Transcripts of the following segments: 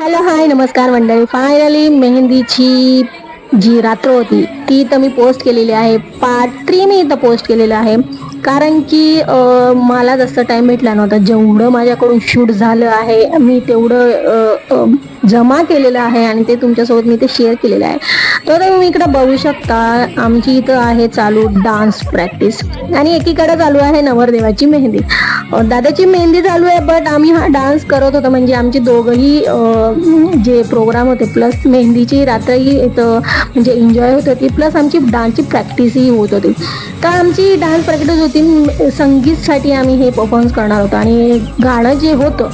Hello hi नमस्कार मंडळी. Finally मेहंदीची जी रात्र होती ती तर मी पोस्ट केलेली आहे. पार्ट थ्री मी इथं पोस्ट केलेलं आहे. कारण की मला जास्त टाईम भेटला नव्हता जेवढं माझ्याकडून शूट झालं आहे मी तेवढं जमा केलेलं आहे आणि ते तुमच्यासोबत मी ते शेअर केलेलं आहे. तर तुम्ही इकडं बघू शकता आमची इथं आहे चालू डान्स प्रॅक्टिस आणि एकीकडे चालू आहे नवरदेवाची मेहंदी. दादाची मेहंदी चालू आहे बट आम्ही हा डान्स करत होतो म्हणजे आमचे दोघंही जे प्रोग्राम होते प्लस मेहंदीची रात्रही इथं म्हणजे एन्जॉय होत होती प्लस आमची डान्सची प्रॅक्टिसही होत होती. तर आमची डान्स प्रॅक्टिस होती म- संगीतसाठी आम्ही हे परफॉर्मन्स करणार होतो. आणि गाणं जे होतं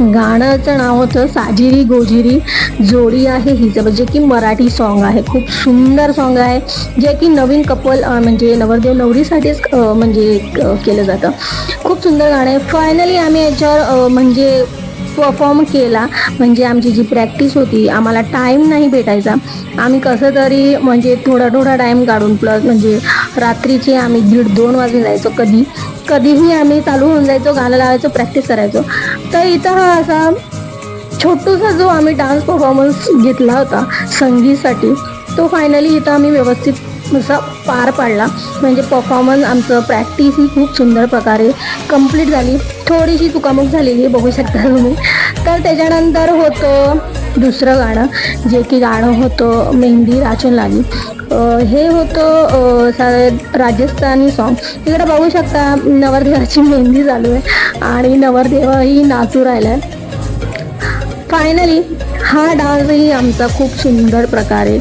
गाण्याचं नाव होतं साजिरी गोजिरी जोडी आहे हिचं. जे की मराठी सॉन्ग आहे. खूप सुंदर सॉन्ग आहे. जे की नवीन कपल म्हणजे नवरदेव नवरीसाठीच म्हणजे केलं जातं. खूप सुंदर गाणं आहे. फायनली आम्ही याच्यावर म्हणजे परफॉर्म केला म्हणजे आमची जी प्रॅक्टिस होती आम्हाला टाईम नाही भेटायचा. आम्ही कसं तरी म्हणजे थोडा थोडा टाईम काढून प्लस म्हणजे रात्रीचे आम्ही दीड दोन वाजून जायचो कधी. कधीही आम्ही चालू होऊन जायचो गाणं लावायचो प्रॅक्टिस करायचो. तर इथं हा असा छोटूसा जो आम्ही डान्स परफॉर्मन्स घेतला होता संगीतसाठी तो फायनली इथं आम्ही व्यवस्थित असा पार पाडला. म्हणजे परफॉर्मन्स आमचं प्रॅक्टिस ही खूप सुंदर प्रकारे कंप्लीट झाली. थोडीशी चुकामुक झालेली बघू शकता तुम्ही. तर त्याच्यानंतर होतं दुसरं गाणं जे की गाणं होतं मेहंदी राचन लाली. हे होतं सा- राजस्थानी सॉन्ग तिकडे बघू शकता नवरदेवाची मेहंदी चालू आहे आणि नवरदेवही नाचू राहिला आहे फायनली हा डान्सही आमचा खूप सुंदर प्रकारे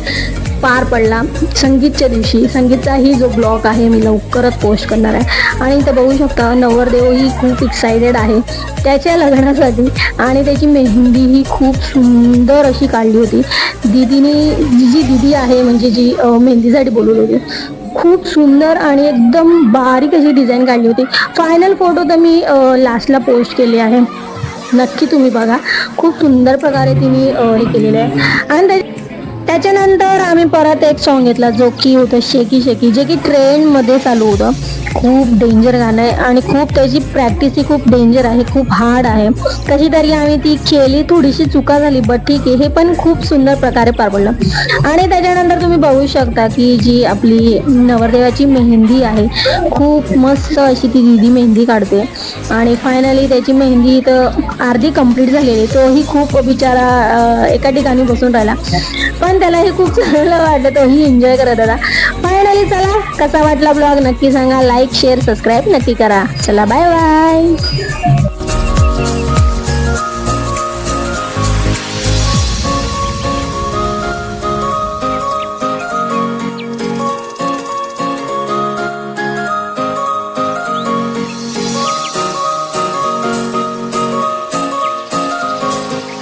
पार पडला. संगीतच्या दिवशी संगीतचाही जो ब्लॉग आहे मी लवकरच पोस्ट करणार आहे. आणि इथं बघू शकता नवरदेवही खूप एक्सायटेड आहे. त्याच्या लग्नासाठी आणि त्याची मेहंदीही खूप सुंदर अशी काढली होती. दिदीने जी जी दीदी आहे म्हणजे जी मेहंदीसाठी बोलवली होती खूप सुंदर आणि एकदम बारीक अशी डिझाईन काढली होती. फायनल फोटो तर मी लास्टला पोस्ट केले आहे. नक्की तुम्ही बघा. खूप सुंदर प्रकारे तिने हे केलेलं आहे. आणि त्या- त्याच्यानंतर आम्ही परत एक सॉन्ग घेतला जो की होतं शेकी शेकी जे की ट्रेनमध्ये चालू होतं. खूप डेंजर गाणं आहे आणि खूप त्याची प्रॅक्टिस ही खूप डेंजर आहे खूप हार्ड आहे. कशी तरी आम्ही ती केली थोडीशी चुका झाली बट ठीक आहे हे पण खूप सुंदर प्रकारे पार पडलं. आणि त्याच्यानंतर तुम्ही बघू शकता की जी आपली नवरदेवाची मेहंदी आहे खूप मस्त अशी ती दीदी मेहंदी काढते. आणि फायनली त्याची मेहंदी तर अर्धी कंप्लीट झालेली तोही खूप बिचारा एका ठिकाणी बसून राहिला. पण त्याला हे खूप चांगलं वाटलं तोही एन्जॉय करत होता. फायनली चला कसा वाटला ब्लॉग नक्की सांगा. लाईक शेअर सबस्क्राईब नक्की करा. चला बाय बाय